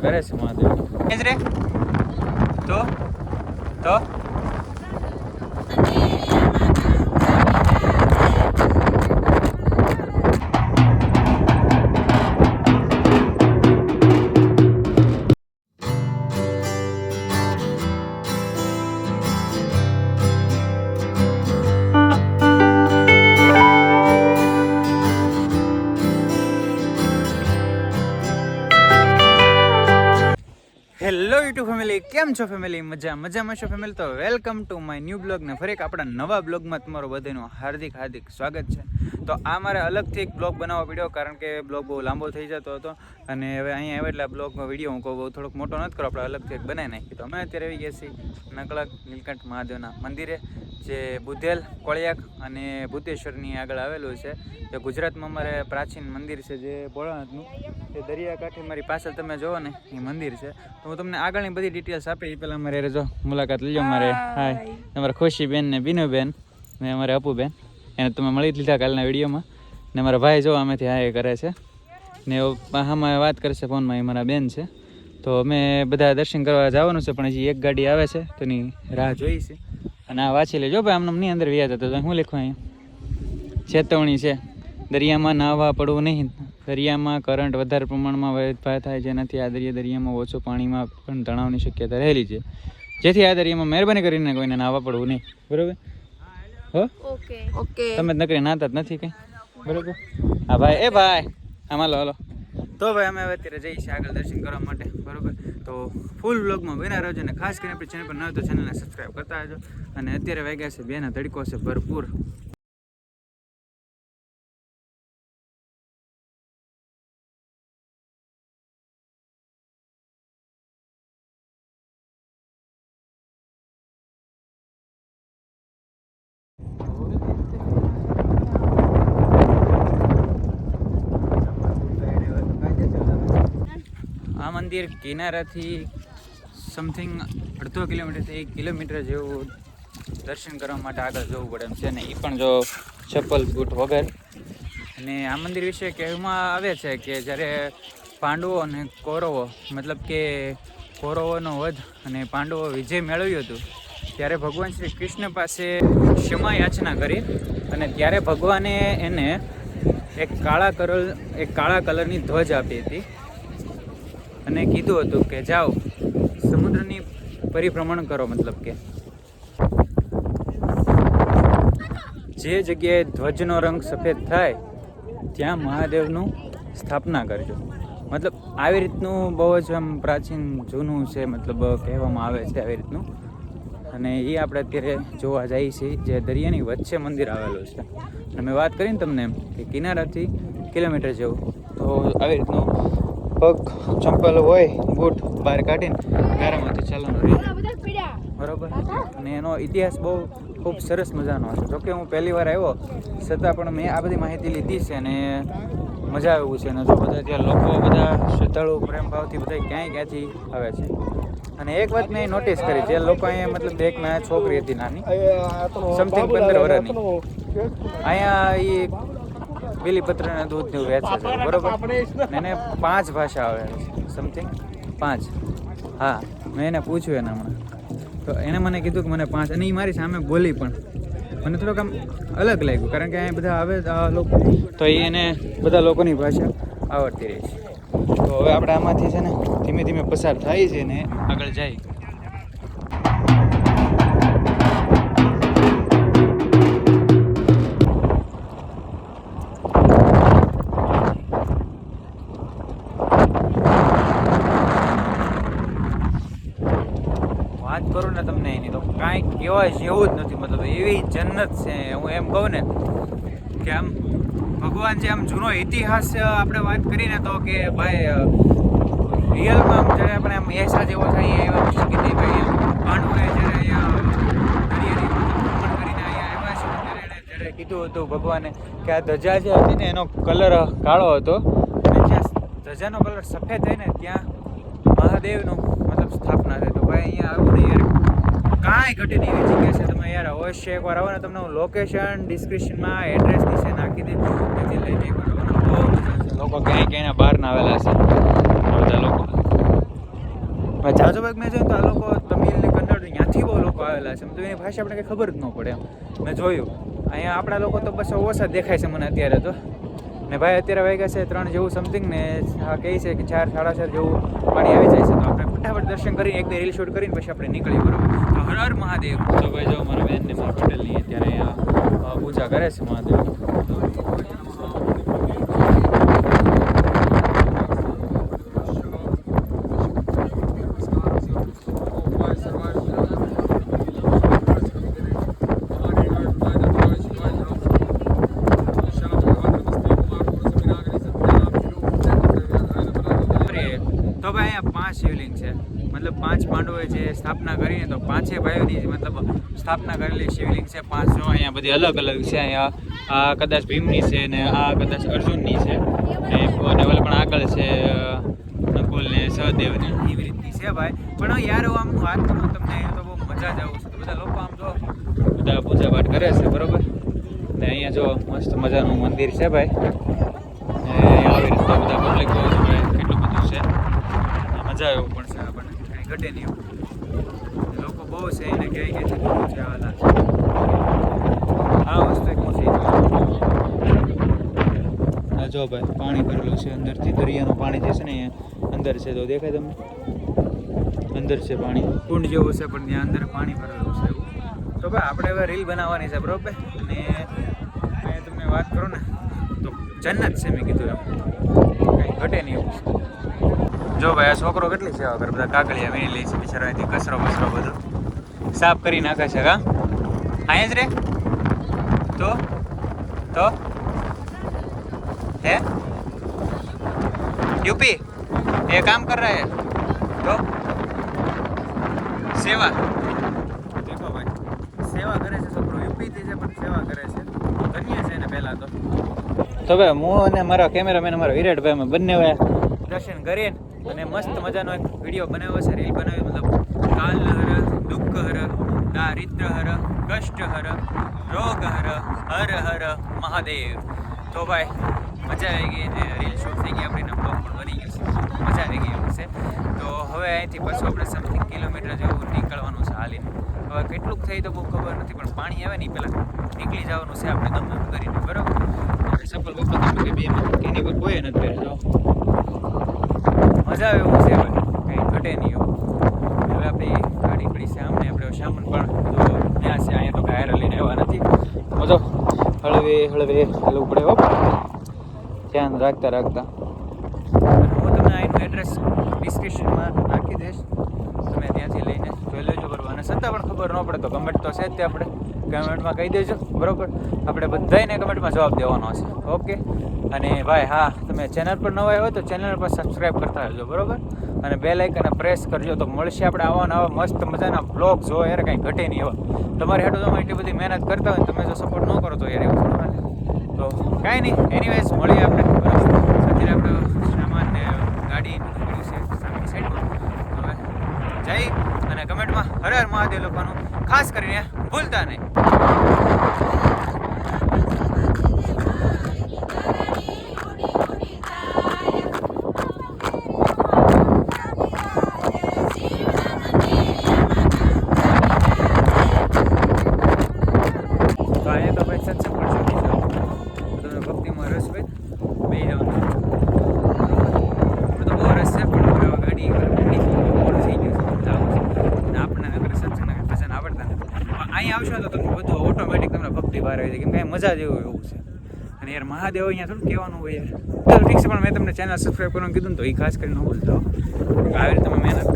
કરે છે મહાદેવ તો? તો? કેમ છો ફેમિલી મજા મજામાં છો ફેમિલી તો welcome to my new blog ને ફરી એક આપણા નવા બ્લોગમાં તમારું બધાનું હાર્દિક હાર્દિક સ્વાગત છે. તો આ મારે અલગથી એક બ્લોગ બનાવવો પડ્યો, કારણ કે બ્લોગ બહુ લાંબો થઈ જતો હતો. અને હવે અહીંયા આવ્યો એટલે બ્લોગનો વીડિયો હું કહું, થોડોક મોટો નથી કરો આપણે અલગથી એક બનાવી નાખી. તો અમે અત્યારે આવી ગયા છીએ નકળક નીલકંઠ મહાદેવના મંદિરે. જે બુધેલ કોળિયાક અને ભૂતેશ્વરની આગળ આવેલું છે. જે ગુજરાતમાં અમારે પ્રાચીન મંદિર છે જે ભોળાનાથનું. એ દરિયાકાંઠે મારી પાછળ તમે જોવો ને એ મંદિર છે. તો હું તમને આગળની બધી ડિટેલ્સ આપી એ પહેલાં અમારે રજો જો મુલાકાત લઈ લો મારે હાય. અમારા ખુશીબેન ને બીનુબેન ને અમારે અપુબેન. એને તમે મળી લીધા કાલના વિડીયોમાં. ને મારા ભાઈ જો અમેથી હા એ કરે છે. ને આમાં વાત કરશે ફોનમાં એ મારા બેન છે. તો અમે બધા દર્શન કરવા જવાનું છે પણ હજી એક ગાડી આવે છે તેની રાહ જોઈ છે. અને આ વાંચી લેજો ભાઈ આમ ની અંદર વ્યાજ હતો. તો શું લખવું અહીંયા? ચેતવણી છે. દરિયામાં નાહવા પડવું નહીં. દરિયામાં કરંટ વધારે પ્રમાણમાં વેદભાર થાય જેનાથી આ દરિયા દરિયામાં ઓછું પાણીમાં પણ તણાવની શક્યતા રહેલી છે. જેથી આ દરિયામાં મહેરબાની કરીને કોઈને નાહવા પડવું નહીં. બરોબર? હો? ઓકે. ઓકે. તમે જ નકરી નાતા જ નથી કંઈ. બરોબર? હા ભાઈ એ ભાઈ આમાં લો હાલો તો ભાઈ અમે અત્યારે જઈએ છીએ આગળ દર્શન કરવા માટે, બરોબર? તો ફૂલ બ્લોગમાં બના રહેજો અને ખાસ કરીને આપણી ચેનલ પર ન તો ચેનલને સબસ્ક્રાઈબ કરતા રહેજો. અને અત્યારે વાગ્યા છે, બેના તડકો છે ભરપૂર. આ મંદિર કિનારાથી સમથિંગ અડધો કિલોમીટરથી એક કિલોમીટર જેવું દર્શન કરવા માટે આગળ જવું પડે એમ છે ને એ પણ જો ચપ્પલ બૂટ વગર. અને આ મંદિર વિશે કહેવામાં આવે છે કે જ્યારે પાંડવો અને કૌરવો, મતલબ કે કૌરવોનો વધ અને પાંડવો વિજય મેળવ્યું હતું, ત્યારે ભગવાન શ્રી કૃષ્ણ પાસે ક્ષમા યાચના કરી અને ત્યારે ભગવાને એને એક કાળા કલર, એક કાળા કલરની ધ્વજ આપી હતી. અને કીધું હતું કે જાઓ, સમુદ્રની પરિભ્રમણ કરો મતલબ કે. જે જગ્યાએ ધ્વજનો રંગ સફેદ થાય, ત્યાં મહાદેવનું સ્થાપના કરજો. મતલબ આવી રીતનું બહુ જ આમ પ્રાચીન જૂનું છે, મતલબ કહેવામાં આવે છે આવી રીતનું. અને એ આપણે અત્યારે જોવા જઈએ છીએ, જે દરિયાની વચ્ચે મંદિર આવેલું છે. અને મેં વાત કરીને તમને કે કિનારાથી કિલોમીટર જેવું. તો આવી રીતનું પગ ચંપલ હોય બૂટ બહાર કાઢીને ગારામાંથી ચાલવાનું રહે બરાબર. અને એનો ઇતિહાસ બહુ ખૂબ સરસ મજાનો છે જોકે હું પહેલી વાર આવ્યો છતાં પણ મેં આ બધી માહિતી લીધી છે અને મજા આવ્યું છે. અને જો બધા ત્યાં લોકો બધા શ્રદ્ધાળુ પ્રેમ ભાવથી બધા ક્યાંય ક્યાંથી આવે છે. અને એક વાત મેં નોટિસ કરી જે લોકો અહીંયા મતલબ એક મેં છોકરી હતી નાની. સમથિંગ પંદર વર્ષની અહીંયા એ બીલીપત્રના દૂધનું વેચે છે બરોબર? એને પાંચ ભાષા આવે સમથિંગ? પાંચ. હા મેં એને પૂછ્યું એને હમણાં. તો એણે મને કીધું કે મને પાંચ. અને એ મારી સામે બોલી પણ. મને થોડુંક આમ અલગ લાગ્યું કારણ કે અહીંયા બધા આવે આ લોકો તો એ એને બધા લોકોની ભાષા આવડતી રહી છે. તો હવે આપણે આમાંથી છે ને ધીમે ધીમે પસાર થાય છે ને આગળ જાય. કહેવાય જેવું જ નથી, મતલબ એવી જન્નત છે. હું એમ કહું ને કે આમ ભગવાન જે આમ જૂનો ઇતિહાસ આપણે વાત કરીને તો કે ભાઈ રિયલમાં આમ જ્યારે આપણે આમ એસા જેવો થાય એવા વસ્તુ કીધી ભાઈ પાંડવોએ જ્યારે અહીંયા કીધું હતું ભગવાને કે આ ધજા જે હતી ને એનો કલર કાળો હતો, અને જ્યાં ધજાનો કલર સફેદ થાય ને ત્યાં મહાદેવનું મતલબ સ્થાપના થાય તો ભાઈ અહીંયા આવું ને યાર કાંઈ ઘટી નહીં જગ્યા છે. તમે યાર અવશ્ય એકવાર આવો ને તમને હું લોકેશન ડિસ્ક્રિપ્શનમાં એડ્રેસ નીચે નાખી દે તેથી લઈને એકવાર આવો. બહુ લોકો ક્યાંય ક્યાંયના બહારના આવેલા છે. બધા લોકો. જાજો મેં જોયું તો આ લોકો તમિલ ને કન્નડ, ત્યાંથી બહુ લોકો આવેલા છે. તો એની ભાષા આપણે કંઈ ખબર જ ન પડે એમ. મેં જોયું. અહીંયા આપણા લોકો તો બસ ઓછા દેખાય છે મને અત્યારે તો. ને ભાઈ, અત્યારે વાગ્યા છે ત્રણ જેવું સમથિંગ ને કહે છે કે ચાર, સાડા ચાર જેવું પાણી આવી જાય છે. તો ફટાફટ દર્શન કરીને એક બે રીલ શૂટ કરીને પછી આપણે નીકળીએ, બરોબર? હર હર મહાદેવ. તો ભાઈ જો મારા બેન ને મારા પટેલની અત્યારે પૂજા કરે છે મહાદેવ કરીએ. તો ભાઈ અહીંયા પાંચ શિવલિંગ છે. મતલબ પાંચ પાંડવોએ જે સ્થાપના કરીને તો પાંચે ભાઈઓની મતલબ સ્થાપના કરેલી શિવલિંગ છે. પાંચ જો અહીંયા બધી અલગ અલગ છે. અહીંયા આ કદાચ ભીમની છે ને આ કદાચ અર્જુનની છે. અને ઓલા પણ આગળ છે અ, નકુલ ને સહદેવની. એવી રીતની છે ભાઈ. પણ યાર હું આમ વાત કરું તમને તો બહુ મજા જ આવું છે બધા લોકો આમ જો બધા પૂજા પાઠ કરે છે બરોબર? ને અહીંયા જો મસ્ત મજાનું મંદિર છે ભાઈ. આવી રીતે બધા પબ્લિક બહુ છે ભાઈ કેટલું બધું છે ને મજા આવે એવું પણ છે આપણને કાંઈ ઘટે નહીં લોકો બહુ છે એને ક્યાંય બહુ છે હાલા આ વસ્તુ એક આ જો ભાઈ પાણી ભરેલું છે અંદરથી. દરિયાનું પાણી જે છે ને અંદર છે તો દેખાય તમને? અંદર છે પાણી. કુંડ જેવું છે પણ ત્યાં અંદર પાણી ભરેલું છે એવું. તો ભાઈ આપણે હવે રીલ બનાવવાની છે બરોબર? અને મેં તમને વાત કરું ને તો જન્નત છે મેં કીધું એમ. કંઈ ઘટે નહીં એવું. જો ભાઈ આ છોકરો કેટલી સેવા કરે બધા કાકડિયા વીણી લે છે બિચારો અહીંથી કચરો બસરો બધું સાફ કરી નાખે છે કા અહીંયા જ રે તો તો है यूपी ये काम कर रहा है तो सेवा देखो भाई સેવા કરે છે છોકરો યુપીથી છે પણ સેવા કરે છે ધન્ય છે ને પહેલા તો તો ભાઈ હું અને મારા કેમેરામેન અમારો વિરાટભાઈ અમે બંને હવે દર્શન કરીને અને મસ્ત મજાનો એક વીડિયો બનાવ્યો છે રીલ બનાવી, મતલબ કાલ હર દુઃખ હર દારિદ્ર હર કષ્ટ હર રોગ હર હર હર મહાદેવ. તો ભાઈ, મજા આવી ગઈ અને રીલ શૂટ થઈ ગઈ, આપણી બ્લોગ પણ બની ગયું છે. મજા આવી ગઈ એવું છે. તો હવે અહીંથી પાછું આપણે સમથિંગ કિલોમીટર જેવું નીકળવાનું છે હાલીને. હવે કેટલુંક થઈ તો બહુ ખબર નથી, પણ પાણી આવે નહીં પહેલાં નીકળી જવાનું છે, આપણે દમ કરીને, બરાબર? સફળ વખત કે બે એની કોઈ નથી પહેરેલો મજા આવે એવું છે કંઈ ઘટે નહીં એવું. હવે આપણી ગાડી પડી છે આમને, આપણે સામાન પણ ત્યાં છે, અહીંયા તો કાંઈ લઈને આવ્યા નથી. મજો હળવે હળવે હાલવું પડે હો. ધ્યાન રાખતા રાખતા. હું તમને અહીંનું એડ્રેસ ડિસ્ક્રિપ્શનમાં નાખી દઈશ. તમે ત્યાંથી લઈને જોઈ લેજો બરોબર. છતાં પણ ખબર ન પડે તો કમેન્ટ તો છે જ તે આપણે. કમેન્ટમાં કહી દેજો. બરાબર? આપણે બધાને કમેન્ટમાં જવાબ દેવાનો છે. ઓકે? અને ભાઈ, હા, તમે ચેનલ પર નવા હોય તો ચેનલ પર સબસ્ક્રાઈબ કરતા રહેજો, બરોબર? અને બે લાઇકને પ્રેસ કરજો તો મળશે આપણે આવા નવા મસ્ત મજાના બ્લોગ જો યાર, કાંઈ ઘટે નહીં એવા. તમારી હેઠળ તમે એટલી બધી મહેનત કરતા હોય તમે જો સપોર્ટ ન કરો તો યાર એવું તો કાંઈ નહીં. એનીવેઝ મળીએ આપણે. અત્યારે આપણે સામાન ને ગાડી સાઈડમાં જઈ અને કમેન્ટમાં હર હર મહાદેવ લોકોનું ખાસ કરીને ભૂલતા નહીં તો અહીંયા તો ભાઈ સત્સંગ પણ શોધી જાઓ તમને ભક્તિમાં રસ હોય બે જવાનું તો બહુ રસ છે પણ હવે ગાડી ગાડી મોડું થઈ ગયું છે જાવું છે અને આપણને અગર સત્સંગ નગર ભજન આવડતા નથી પણ અહીં આવશો તો તમને બધું ઓટોમેટિક બહાર આવી જાય. કેમ કે મજા જેવું એવું છે. અને યાર મહાદેવ અહીંયા થોડું કહેવાનું હોય યાર. ચાલો ઠીક છે, પણ મેં તમને ચેનલ સબસ્ક્રાઈબ કરવાનું કીધું ને તો એ ખાસ કરીને ન ભૂલતો આવી રીતે તમે મહેનત